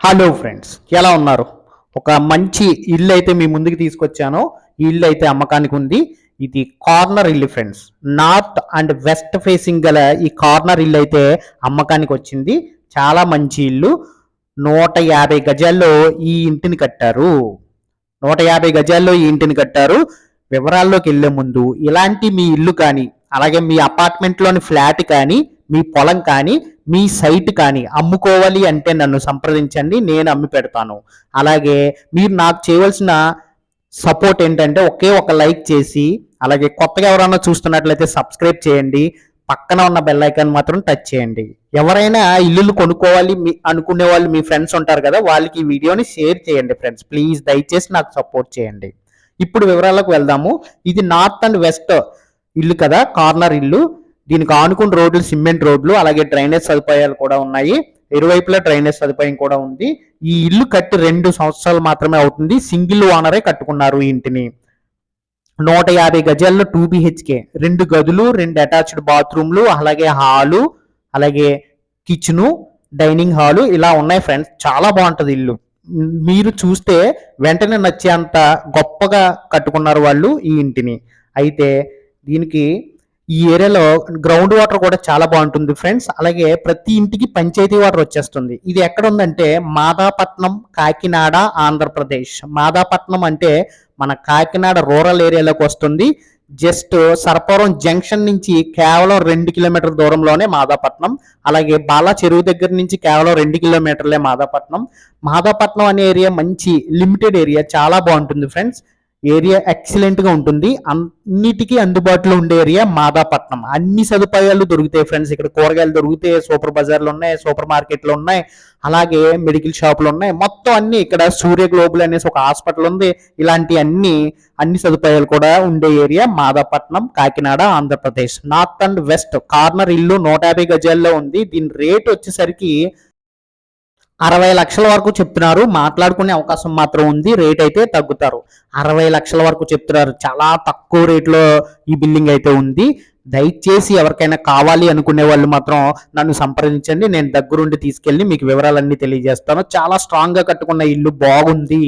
Hello friends ఎలా ఉన్నారు? ఒక మంచి ఇల్లు అయితే మీ ముందుకు తీసుకొచ్చాను. ఈ ఇల్లు అయితే అమ్మకానికి ఉంది. ఇది కార్నర్ ఇల్లు friends north and west facing గల ఈ కార్నర్ ఇల్లు అయితే అమ్మకానికి వచ్చింది. చాలా మంచి ఇల్లు. నూట యాభై గజాల్లో ఈ ఇంటిని కట్టారు. నూట యాభై గజాల్లో ఈ ఇంటిని కట్టారు. వివరాల్లోకి వెళ్ళే ముందు ఇలాంటి మీ ఇల్లు కానీ అలాగే మీ అపార్ట్మెంట్లోని ఫ్లాట్ కానీ మీ పొలం కానీ మీ సైట్ కానీ అమ్ముకోవాలి అంటే నన్ను సంప్రదించండి నేను అమ్మి పెడతాను. అలాగే మీరు నాకు చేయవలసిన సపోర్ట్ ఏంటంటే ఒకే ఒక లైక్ చేసి అలాగే కొత్తగా ఎవరైనా చూస్తున్నట్లయితే సబ్స్క్రైబ్ చేయండి పక్కన ఉన్న బెల్ ఐకాన్ మాత్రం టచ్ చేయండి. ఎవరైనా ఇల్లులు కొనుక్కోవాలి మీ అనుకునే వాళ్ళు మీ ఫ్రెండ్స్ ఉంటారు కదా వాళ్ళకి ఈ వీడియోని షేర్ చేయండి ఫ్రెండ్స్. ప్లీజ్ దయచేసి నాకు సపోర్ట్ చేయండి. ఇప్పుడు వివరాలకు వెళ్దాము. ఇది నార్త్ అండ్ వెస్ట్ ఇల్లు కదా కార్నర్ ఇల్లు. దీనికి ఆనుకున్న రోడ్లు సిమెంట్ రోడ్లు అలాగే డ్రైనేజ్ సదుపాయాలు కూడా ఉన్నాయి. ఇరువైపులా డ్రైనేజ్ సదుపాయం కూడా ఉంది. ఈ ఇల్లు కట్టి రెండు సంవత్సరాలు మాత్రమే అవుతుంది. సింగిల్ ఓనరే కట్టుకున్నారు ఈ ఇంటిని. నూట యాభై గజాల్లో టూ బిహెచ్కే. రెండు గదులు రెండు అటాచ్డ్ బాత్రూమ్లు అలాగే హాలు అలాగే కిచెను డైనింగ్ హాలు ఇలా ఉన్నాయి ఫ్రెండ్స్. చాలా బాగుంటుంది ఇల్లు. మీరు చూస్తే వెంటనే నచ్చేంత గొప్పగా కట్టుకున్నారు వాళ్ళు ఈ ఇంటిని. అయితే దీనికి ఈ ఏరియాలో గ్రౌండ్ వాటర్ కూడా చాలా బాగుంటుంది ఫ్రెండ్స్ అలాగే ప్రతి ఇంటికి పంచాయతీ వాటర్ వచ్చేస్తుంది. ఇది ఎక్కడ ఉందంటే మాదాపట్నం కాకినాడ ఆంధ్రప్రదేశ్. మాదాపట్నం అంటే మన కాకినాడ రూరల్ ఏరియాలోకి వస్తుంది. జస్ట్ సర్పవరం జంక్షన్ నుంచి కేవలం రెండు కిలోమీటర్ల దూరంలోనే మాదాపట్నం. అలాగే బాలా చెరువు దగ్గర నుంచి కేవలం రెండు కిలోమీటర్లే మాదాపట్నం. మాదాపట్నం అనే ఏరియా మంచి లిమిటెడ్ ఏరియా చాలా బాగుంటుంది ఫ్రెండ్స్ ఏరియా ఎక్సలెంట్గా ఉంటుంది. అన్నిటికీ అందుబాటులో ఉండే ఏరియా మాదాపట్నం. అన్ని సదుపాయాలు దొరుకుతాయి ఫ్రెండ్స్ ఇక్కడ కూరగాయలు దొరుకుతాయి సూపర్ బజార్లు ఉన్నాయి సూపర్ మార్కెట్లు ఉన్నాయి అలాగే మెడికల్ షాపులు ఉన్నాయి. మొత్తం అన్ని ఇక్కడ సూర్య గ్లోబల్ అనేసి ఒక హాస్పిటల్ ఉంది. ఇలాంటి అన్ని అన్ని సదుపాయాలు కూడా ఉండే area Madapatnam Kakinada Andhra Pradesh. North and west corner ఇల్లు నూట యాభై గజాల్లో ఉంది. దీని రేట్ వచ్చేసరికి అరవై లక్షల వరకు చెప్తున్నారు. మాట్లాడుకునే అవకాశం మాత్రం ఉంది. రేట్ అయితే తగ్గుతారు. అరవై లక్షల వరకు చెప్తున్నారు. చాలా తక్కువ రేట్లో ఈ బిల్డింగ్ అయితే ఉంది. దయచేసి ఎవరికైనా కావాలి అనుకునే వాళ్ళు మాత్రం నన్ను సంప్రదించండి. నేను దగ్గరుండి తీసుకెళ్ళి మీకు వివరాలన్నీ తెలియజేస్తాను. చాలా స్ట్రాంగ్గా కట్టుకున్న ఇల్లు బాగుంది.